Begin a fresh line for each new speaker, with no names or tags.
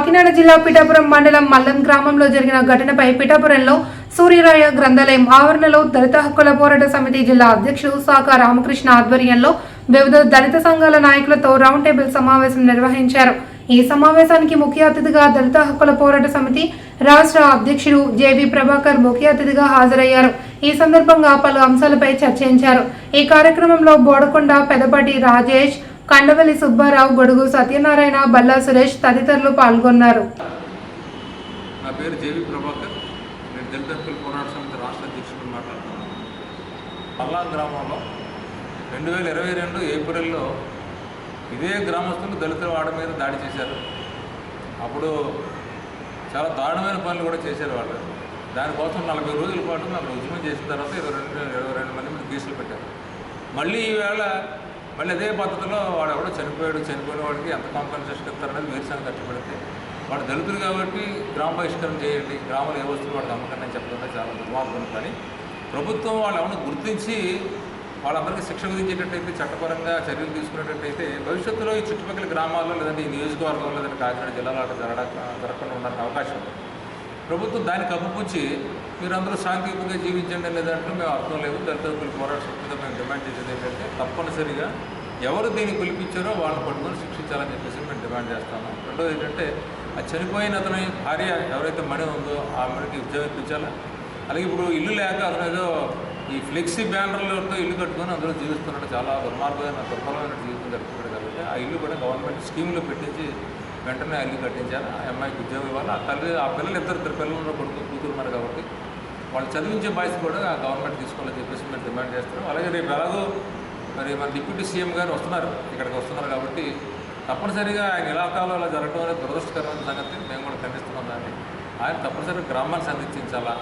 కాకినాడ జిల్లా పిఠాపురం మండలం మల్లం గ్రామంలో జరిగిన ఘటనపై పిఠాపురంలో సూర్యరాయ గ్రంథాలయం ఆవరణలో దళిత హక్కుల పోరాట సమితి జిల్లా అధ్యక్షుడు సాకా రామకృష్ణ ఆధ్వర్యంలో వివిధ దళిత సంఘాల నాయకులతో రౌండ్ టేబుల్ సమావేశం నిర్వహించారు. ఈ సమావేశానికి ముఖ్య అతిథిగా దళిత హక్కుల పోరాట సమితి రాష్ట్ర అధ్యక్షుడు జేవి ప్రభాకర్ ముఖ్య అతిథిగా హాజరయ్యారు. ఈ సందర్భంగా పలు అంశాలపై చర్చించారు. ఈ కార్యక్రమంలో బోడకొండ పెదపాటి రాజేష్ కండవల్లి సుబ్బారావు గొడుగు సత్యనారాయణ బల్లా సురేష్ తదితరులు పాల్గొన్నారు.
నా పేరు జేవి ప్రభాకర్. నేను దళిత హక్కుల పోరాట సమితి రాష్ట్ర అధ్యక్షుడు మాట్లాడుతున్నాను. పల్లా గ్రామంలో రెండు వేల ఇరవై రెండు ఏప్రిల్లో ఇదే గ్రామస్తులు దళితుల వాడ మీద దాడి చేశారు. అప్పుడు చాలా దారుణమైన పనులు కూడా చేశారు వాళ్ళు. దానికోసం నలభై రోజుల పాటు నాకు ఉద్యమం చేసిన తర్వాత ఇరవై రెండు ఇరవై రెండు మంది మీద కేసులు పెట్టారు. మళ్ళీ ఈవేళ మళ్ళీ అదే పద్ధతిలో వాడు ఎవడో చనిపోయాడు చనిపోయిన వాడికి ఎంత కాంపెన్సేషన్ ఇస్తారనేది వేరుసాన్ని కష్టపడితే వాడు దళితులు కాబట్టి గ్రామ బహిష్కరణ చేయండి గ్రామంలో ఏ వస్తువులు వాడికి అమ్మకండి అని చెప్పడం చాలా దుర్మార్గం. కానీ ప్రభుత్వం వాళ్ళు ఎవరిని గుర్తించి వాళ్ళందరికీ శిక్ష విధించేటట్టయితే చట్టపరంగా చర్యలు తీసుకునేటట్టయితే భవిష్యత్తులో ఈ చుట్టుపక్కల గ్రామాల్లో లేదంటే ఈ నియోజకవర్గంలో లేదంటే కాకినాడ జిల్లాలో అట్లా జరగ జరగకుండా ఉండడానికి అవకాశం ఉంది. ప్రభుత్వం దాన్ని కప్పుపుచ్చి మీరందరూ శాంతియుతంగా జీవించండి లేదంటే మేము అర్థం లేదు. దళితులు పోరాటం పోరాట మేము డిమాండ్ చేసేది ఏంటంటే తప్పనిసరిగా ఎవరు దీన్ని పిలిపించారో వాళ్ళని పట్టుకొని శిక్షించాలని చెప్పేసి మేము డిమాండ్ చేస్తాము. రెండోది ఏంటంటే ఆ చనిపోయిన అతని భార్య ఎవరైతే మణి ఉందో ఆ మణికి ఉద్యోగం ఇప్పించాలా? అలాగే ఇప్పుడు ఇల్లు లేక అతను ఏదో ఈ ఫ్లెక్సీ బ్యానర్లతో ఇల్లు కట్టుకొని అందులో జీవిస్తున్నాడు. చాలా దుర్మార్గమైన దుర్బలమైన జీవితం జరుగుతున్నాడు కాబట్టి ఆ ఇల్లు కూడా గవర్నమెంట్ స్కీమ్లో పెట్టించి వెంటనే అల్లి కట్టించాలి. ఆ అమ్మాయికి ఉద్యోగం ఇవ్వాలి. ఆ తల్లి ఆ పిల్లలు ఇద్దరు ఇద్దరు పిల్లలు కొడుకు కూతురు ఉన్నారు కాబట్టి వాళ్ళు చదివించే బాధ్యత కూడా ఆ గవర్నమెంట్ తీసుకోవాలని చెప్పేసి మేము డిమాండ్ చేస్తున్నాం. అలాగే రేపు ఎలాగో మరి మన డిప్యూటీ సీఎం గారు వస్తున్నారు ఇక్కడికి వస్తున్నారు కాబట్టి తప్పనిసరిగా ఆయన ఇలాకాలో అలా జరగడం అనేది దురదృష్టకరమైన సంగతి. మేము కూడా ఖండిస్తున్నాం దాన్ని. ఆయన తప్పనిసరిగా గ్రామాన్ని సందర్శించాలా?